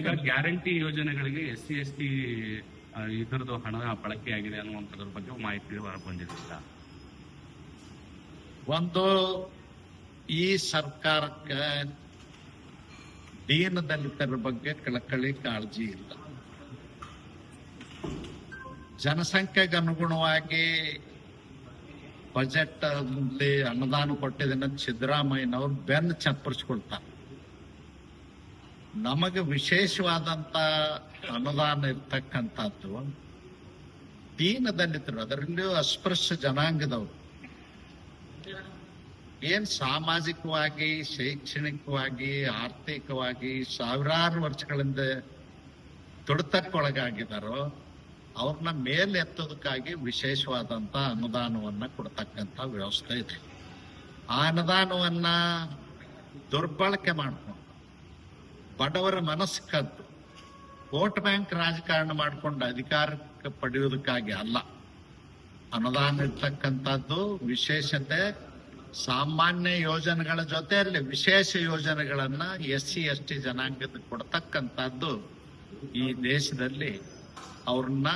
ಈಗ ಗ್ಯಾರಂಟಿ ಯೋಜನೆಗಳಿಗೆ S C S T ಇದರದ್ದು ಹಣ ಬಳಕೆಯಾಗಿದೆ ಅನ್ನುವಂಥದ್ರ ಬಗ್ಗೆ ಮಾಹಿತಿ ಹೊರಬಂದಿದೆ ಸರ್ ಒಂದು ಈ ಸರ್ಕಾರಕ್ಕೆ ದೀನ ದಲಿತರ ಬಗ್ಗೆ ಕಳಕಳಿ ಕಾಳಜಿ ಇಲ್ಲ. ಜನಸಂಖ್ಯೆಗೆ ಅನುಗುಣವಾಗಿ ಬಜೆಟ್ ಅಲ್ಲಿ ಅನುದಾನ ಕೊಟ್ಟಿದ್ದನ್ನ ಸಿದ್ದರಾಮಯ್ಯನವ್ರು ಬೆನ್ನು ಚಪ್ಪರಿಸ್ಕೊಳ್ತಾರೆ. ನಮಗೆ ವಿಶೇಷವಾದಂತ ಅನುದಾನ ಇರ್ತಕ್ಕಂಥದ್ದು ದೀನ ದಲಿತರು ಅದರಲ್ಲಿಯೂ ಅಸ್ಪೃಶ್ಯ ಜನಾಂಗದವರು. ಏನ್ ಸಾಮಾಜಿಕವಾಗಿ, ಶೈಕ್ಷಣಿಕವಾಗಿ, ಆರ್ಥಿಕವಾಗಿ ಸಾವಿರಾರು ವರ್ಷಗಳಿಂದ ತುಳಿತಕ್ಕೊಳಗಾಗಿದ್ದಾರೋ ಅವ್ರನ್ನ ಮೇಲೆ ಎತ್ತೋದಕ್ಕಾಗಿ ವಿಶೇಷವಾದಂತ ಅನುದಾನವನ್ನ ಕೊಡ್ತಕ್ಕಂತ ವ್ಯವಸ್ಥೆ ಇದೆ. ಆ ಅನುದಾನವನ್ನ ದುರ್ಬಳಕೆ ಮಾಡ್ಕೊಂಡು ಬಡವರ ಮನಸ್ಸು ಕದ್ದು ವೋಟ್ ಬ್ಯಾಂಕ್ ರಾಜಕಾರಣ ಮಾಡಿಕೊಂಡು ಅಧಿಕಾರಕ್ಕೆ ಪಡೆಯುವುದಕ್ಕಾಗಿ ಅಲ್ಲ. ಅನುದಾನ ಇರ್ತಕ್ಕಂಥದ್ದು ವಿಶೇಷತೆ, ಸಾಮಾನ್ಯ ಯೋಜನೆಗಳ ಜೊತೆಯಲ್ಲಿ ವಿಶೇಷ ಯೋಜನೆಗಳನ್ನ ಎಸ್ ಸಿ ಎಸ್ ಟಿ ಜನಾಂಗದ ಕೊಡ್ತಕ್ಕಂಥದ್ದು ಈ ದೇಶದಲ್ಲಿ ಅವ್ರನ್ನ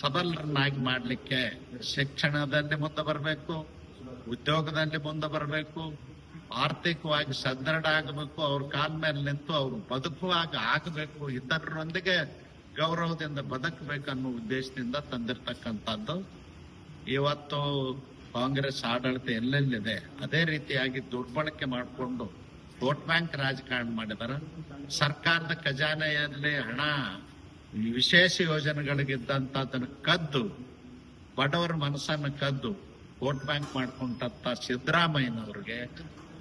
ಸಬಲರನ್ನಾಗಿ ಮಾಡಲಿಕ್ಕೆ ಶಿಕ್ಷಣದಲ್ಲಿ ಮುಂದೆ ಬರಬೇಕು, ಉದ್ಯೋಗದಲ್ಲಿ ಮುಂದೆ ಬರಬೇಕು ಆರ್ಥಿಕವಾಗಿ ಸದೃಢ ಆಗಬೇಕು, ಅವ್ರ ಕಾಲ ಮೇಲೆ ನಿಂತು ಅವ್ರು ಬದುಕುವಾಗ ಆಗಬೇಕು, ಇತರರೊಂದಿಗೆ ಗೌರವದಿಂದ ಬದುಕಬೇಕನ್ನೋ ಉದ್ದೇಶದಿಂದ ತಂದಿರ್ತಕ್ಕಂಥದ್ದು. ಇವತ್ತು ಕಾಂಗ್ರೆಸ್ ಆಡಳಿತ ಎಲ್ಲೆಲ್ಲಿದೆ? ಅದೇ ರೀತಿಯಾಗಿ ದುರ್ಬಳಕೆ ಮಾಡಿಕೊಂಡು ವೋಟ್ ಬ್ಯಾಂಕ್ ರಾಜಕಾರಣ ಮಾಡಿದಾರೆ. ಸರ್ಕಾರದ ಖಜಾನೆಯಲ್ಲಿ ಹಣ, ವಿಶೇಷ ಯೋಜನೆಗಳಿಗಿದ್ದಂತ ಅದನ್ನು ಕದ್ದು, ಬಡವರ ಮನಸ್ಸನ್ನು ಕದ್ದು, ವೋಟ್ ಬ್ಯಾಂಕ್ ಮಾಡ್ಕೊಂಡಂತ ಸಿದ್ದರಾಮಯ್ಯನವ್ರಿಗೆ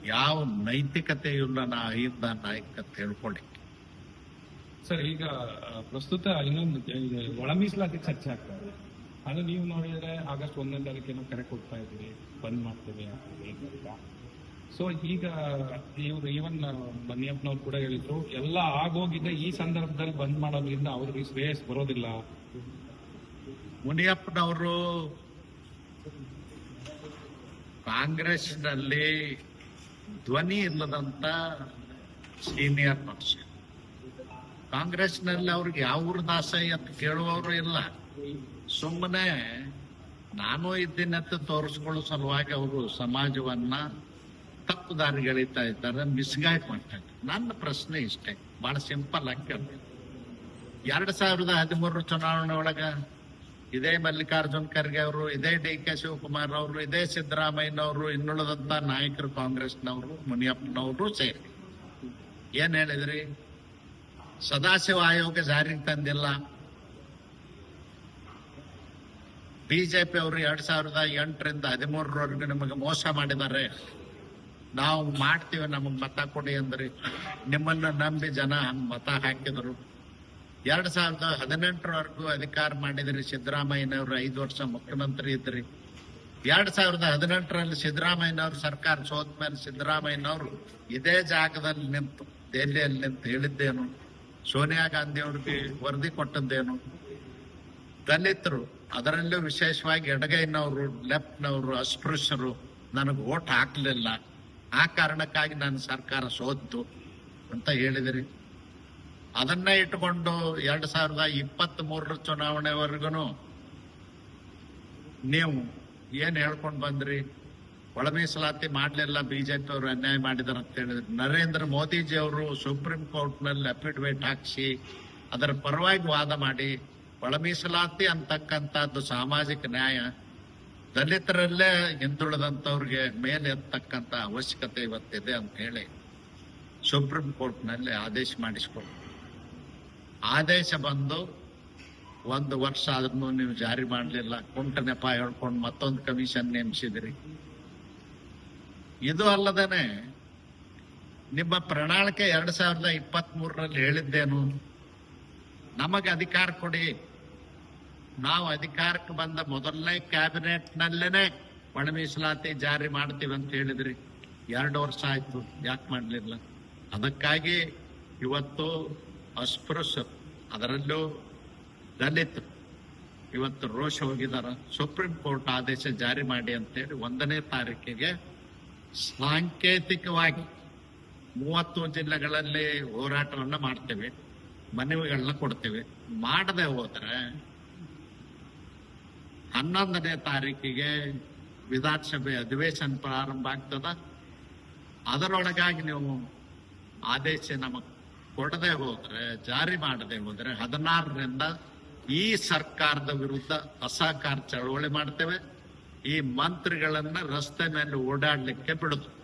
ಯಾವ ನೈತಿಕತೆ ಇಲ್ಲ ನಾ ಅಹಿಂದ ನಾಯಕತೆ ಹೇಳ್ಕೊಳ್ಳಿ ಸರ್ ಈಗ ಪ್ರಸ್ತುತ ಇನ್ನೊಂದು ಒಳ ಮೀಸಲಾತಿ ಚರ್ಚೆ ಆಗ್ತಾ ಇದೆ. ಅದು ನೀವು ನೋಡಿದ್ರೆ ಆಗಸ್ಟ್ ಒಂದನೇ ತಾರೀಕಿನ ಕರೆ ಕೊಡ್ತಾ ಇದ್ದೀರಿ ಬಂದ್ ಮಾಡ್ತೇವೆ ಅಂತ ಸೊ ಈಗ ಇವ್ರು ಈವನ್ ಬನ್ನಿಯಪ್ಪನವ್ರು ಕೂಡ ಹೇಳಿದ್ರು ಎಲ್ಲ ಆಗೋಗಿದೆ ಈ ಸಂದರ್ಭದಲ್ಲಿ ಬಂದ್ ಮಾಡೋದ್ರಿಂದ ಅವ್ರಿಗೆ ಶ್ರೇಯಸ್ ಬರೋದಿಲ್ಲ. ಮುನಿಯಪ್ಪನವರು ಕಾಂಗ್ರೆಸ್ನಲ್ಲಿ ಧ್ವನಿ ಇಲ್ಲದಂತ ಸೀನಿಯರ್ ಪಕ್ಷ ಕಾಂಗ್ರೆಸ್ನಲ್ಲಿ ಅವ್ರಿಗೆ ಯಾವ ದಾಸ ಅಂತ ಕೇಳುವವರು ಇಲ್ಲ. ಸುಮ್ಮನೆ ನಾನು ಇದ್ದೀನಿ ಅಂತ ತೋರಿಸ್ಕೊಳ್ಳೋ ಸಲುವಾಗಿ ಅವರು ಸಮಾಜವನ್ನ ತಪ್ಪು ದಾರಿಗೆ ಎಳಿತಾ ಇದ್ದಾರೆ, ಮಿಸ್ಗೈಡ್ ಮಾಡ್ತಾ ಇದ್ದಾರೆ. ನನ್ನ ಪ್ರಶ್ನೆ ಇಷ್ಟೇ, ಬಹಳ ಸಿಂಪಲ್ ಆಗಿ ಎರಡ್ ಸಾವಿರದ ಹದಿಮೂರು ಚುನಾವಣೆ ಒಳಗ ಇದೇ ಮಲ್ಲಿಕಾರ್ಜುನ್ ಖರ್ಗೆ ಅವರು, ಇದೇ ಡಿ ಕೆ ಶಿವಕುಮಾರ್ ಅವರು, ಇದೇ ಸಿದ್ದರಾಮಯ್ಯನವರು ಇನ್ನುಳಿದಂತ ನಾಯಕರು ಕಾಂಗ್ರೆಸ್ನವರು, ಮುನಿಯಪ್ಪನವರು ಸೇರಿ. ಏನ್ ಹೇಳಿದ್ರಿ? ಸದಾಶಿವ ಆಯೋಗ ಜಾರಿಗೆ ತಂದಿಲ್ಲ. ಬಿಜೆಪಿ ಅವರು ಎರಡ್ ಸಾವಿರದ ಎಂಟರಿಂದ ಹದಿಮೂರರವರೆಗೂ ನಿಮಗೆ ಮೋಸ ಮಾಡಿದ್ದಾರೆ. ನಾವು ಮಾಡ್ತೀವಿ ನಮಗೆ ಮತ ಕೊಡಿ ಅಂದ್ರಿ. ನಿಮ್ಮನ್ನ ನಂಬಿ ಜನ ಮತ ಹಾಕಿದ್ರು. ಎರಡ್ ಸಾವಿರದ ಹದಿನೆಂಟರವರೆಗೂ ಅಧಿಕಾರ ಮಾಡಿದ್ರಿ ಸಿದ್ದರಾಮಯ್ಯನವರು, ಐದು ವರ್ಷ ಮುಖ್ಯಮಂತ್ರಿ ಇದ್ರಿ. ಎರಡ್ ಸಾವಿರದ ಹದಿನೆಂಟರಲ್ಲಿ ಸಿದ್ದರಾಮಯ್ಯನವರು ಸರ್ಕಾರ ಸೋತ ಮೇಲೆ ಸಿದ್ದರಾಮಯ್ಯನವರು ಇದೇ ಜಾಗದಲ್ಲಿ ನಿಂತು, ದೆಹಲಿಯಲ್ಲಿ ನಿಂತು ಹೇಳಿದ್ದೇನು, ಸೋನಿಯಾ ಗಾಂಧಿ ಅವ್ರಿಗೆ ವರದಿ ಕೊಟ್ಟದ್ದೇನು. ದಲಿತರು, ಅದರಲ್ಲೂ ವಿಶೇಷವಾಗಿ ಎಡಗೈನವರು, ಲೆಫ್ಟ್ನವರು, ಅಸ್ಪೃಶ್ಯರು ನನಗೆ ಓಟ್ ಹಾಕಲಿಲ್ಲ. ಆ ಕಾರಣಕ್ಕಾಗಿ ನನ್ನ ಸರ್ಕಾರ ಸೋತು ಅಂತ ಹೇಳಿದಿರಿ. ಅದನ್ನೇ ಇಟ್ಕೊಂಡು ಎರಡ್ ಸಾವಿರದ ಇಪ್ಪತ್ತ್ ಮೂರರ ಚುನಾವಣೆವರೆಗೂ ನೀವು ಏನ್ ಹೇಳ್ಕೊಂಡು ಬಂದ್ರಿ? ಒಳ ಮೀಸಲಾತಿ ಮಾಡ್ಲಿಲ್ಲ ಬಿಜೆಪಿ ಅವರು ಅನ್ಯಾಯ ಮಾಡಿದಾರೆ ಅಂತ ಹೇಳಿದ್ರು ನರೇಂದ್ರ ಮೋದಿಜಿ ಅವರು ಸುಪ್ರೀಂ ಕೋರ್ಟ್ನಲ್ಲಿ ಅಫಿಡವಿಟ್ ಹಾಕ್ಸಿ ಅದರ ಪರವಾಗಿ ವಾದ ಮಾಡಿ ಒಳ ಮೀಸಲಾತಿ ಅಂತಕ್ಕಂಥದ್ದು ಸಾಮಾಜಿಕ ನ್ಯಾಯ, ದಲಿತರಲ್ಲೇ ಹಿಂದುಳಿದಂತವ್ರಿಗೆ ಮೇಲೆ ಎತ್ತಕ್ಕಂಥ ಅವಶ್ಯಕತೆ ಇವತ್ತಿದೆ ಅಂತ ಹೇಳಿ ಸುಪ್ರೀಂ ಕೋರ್ಟ್ನಲ್ಲಿ ಆದೇಶ ಮಾಡಿಸ್ಕೊಂಡು ಆದೇಶ ಬಂದು ಒಂದು ವರ್ಷ ಆದ್ರೂ ನೀವು ಜಾರಿ ಮಾಡಲಿಲ್ಲ. ಕುಂಟ ನೆಪ ಹೇಳ್ಕೊಂಡು ಮತ್ತೊಂದು ಕಮಿಷನ್ ನೇಮಿಸಿದಿರಿ. ಇದು ಅಲ್ಲದೇನೆ ನಿಮ್ಮ ಪ್ರಣಾಳಿಕೆ ಎರಡ್ ಸಾವಿರದ ಇಪ್ಪತ್ತ್ ಮೂರರಲ್ಲಿ ಹೇಳಿದ್ದೇನು? ನಮಗೆ ಅಧಿಕಾರ ಕೊಡಿ. ನಾವು ಅಧಿಕಾರಕ್ಕೆ ಬಂದ ಮೊದಲನೇ ಕ್ಯಾಬಿನೆಟ್ ನಲ್ಲೇನೆ ಒಣ ಮೀಸಲಾತಿ ಜಾರಿ ಮಾಡ್ತೀವಿ ಅಂತ ಹೇಳಿದ್ರಿ. ಎರಡು ವರ್ಷ ಆಯ್ತು, ಯಾಕೆ ಮಾಡಲಿಲ್ಲ? ಅದಕ್ಕಾಗಿ ಇವತ್ತು ಅಸ್ಪೃಶ್ಯರು ಅದರಲ್ಲೂ ದಲಿತ. ಇವತ್ತು ರೋಷ ಹೋಗಿದಾರ. ಸುಪ್ರೀಂ ಕೋರ್ಟ್ ಆದೇಶ ಜಾರಿ ಮಾಡಿ ಅಂತೇಳಿ ಒಂದನೇ ತಾರೀಕಿಗೆ ಸಾಂಕೇತಿಕವಾಗಿ ಮೂವತ್ತು ಜಿಲ್ಲೆಗಳಲ್ಲಿ ಹೋರಾಟವನ್ನು ಮಾಡ್ತೇವೆ. ಮನವಿಗಳನ್ನ ಕೊಡ್ತೇವೆ. ಮಾಡದೆ ಹೋದ್ರೆ ಹನ್ನೊಂದನೇ ತಾರೀಕಿಗೆ ವಿಧಾನಸಭೆ ಅಧಿವೇಶನ ಪ್ರಾರಂಭ ಆಗ್ತದ. ಅದರೊಳಗಾಗಿ ನೀವು ಆದೇಶ ನಮಗ್ ಕೊಡದೆ ಹೋದ್ರೆ, ಜಾರಿ ಮಾಡದೆ ಹೋದ್ರೆ ಹದಿನಾರರಿಂದ ಈ ಸರ್ಕಾರದ ವಿರುದ್ಧ ಅಸಹಕಾರ ಚಳವಳಿ ಮಾಡ್ತೇವೆ. ಈ ಮಂತ್ರಿಗಳನ್ನ ರಸ್ತೆ ಮೇಲೆ ಓಡಾಡ್ಲಿಕ್ಕೆ ಬಿಡುದು.